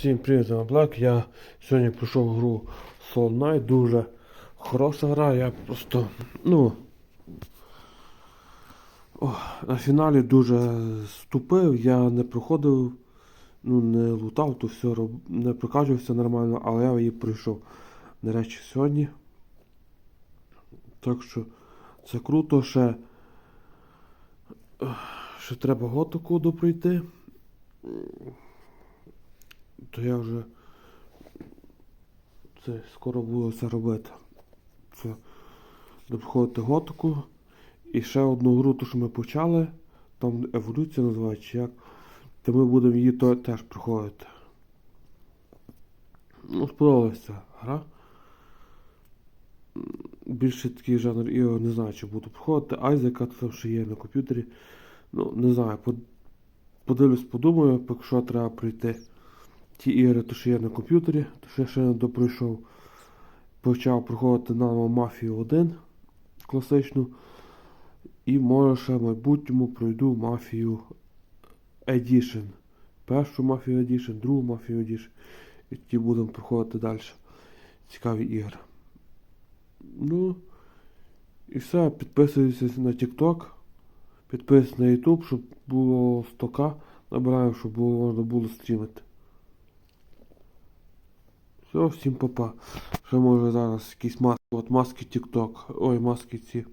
Всім привіт, вами Я сьогодні пройшов гру Soul Knight. Дуже хороша гра. Я просто, ну. О, на фіналі дуже ступив, я не проходив, ну, не лутав, то все роб... не прокачувався нормально, але я її пройшов нарешті сьогодні. Так що це круто, ще, ще треба готоку допройти то я вже це скоро буду це робити. Це доходити готику. І ще одну гру, ту, що ми почали, там еволюція називається, як, то ми будемо її то, теж проходити. Ну, сподобалася гра. Більше такий жанр ігор не знаю, чи буду проходити. Айзека це ще є на комп'ютері. Ну, не знаю, подивлюсь, подумаю, поки що треба пройти ті ігри, то що є на комп'ютері, то що я ще не допройшов. Почав проходити наново Мафію 1 класичну. І може ще в майбутньому пройду Мафію Edition. Першу Мафію Edition, другу Мафію Edition. І тоді будемо проходити далі. Цікаві ігри. Ну. І все, підписуйтесь на TikTok. Підписуйтесь на YouTube, щоб було 100к. Набираю, щоб було, можна було стрімити. Все, всім папа. Ще може зараз якісь маски. От маски TikTok. Ой, маски ці.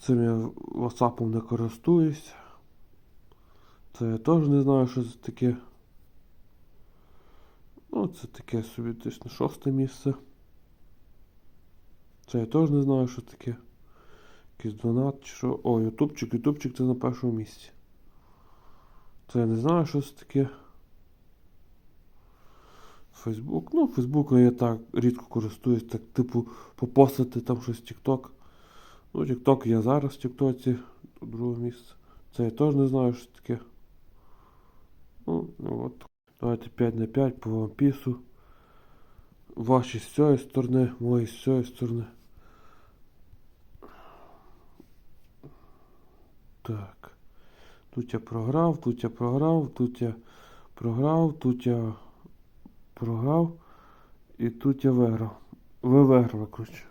Цим я WhatsApp не користуюсь. Це я теж не знаю, що це таке. Ну, це таке собі десь на шосте місце. Це я теж не знаю, що таке. Якийсь донат що. О, ютубчик, ютубчик це на першому місці. Це я не знаю, що це таке. Фейсбук. Ну, Фейсбуком я так рідко користуюсь, так, типу, попостити там щось в TikTok. Ну, TikTok я зараз в тут друге місце. Це я теж не знаю, що таке. Ну, ну от. Давайте 5 на 5 по вампісу. Ваші з цієї сторони, мої з цієї сторони. Так. Тут я програв, тут я програв, тут я програв, тут я програв. І тут я виграв. Ви виграли, коротше.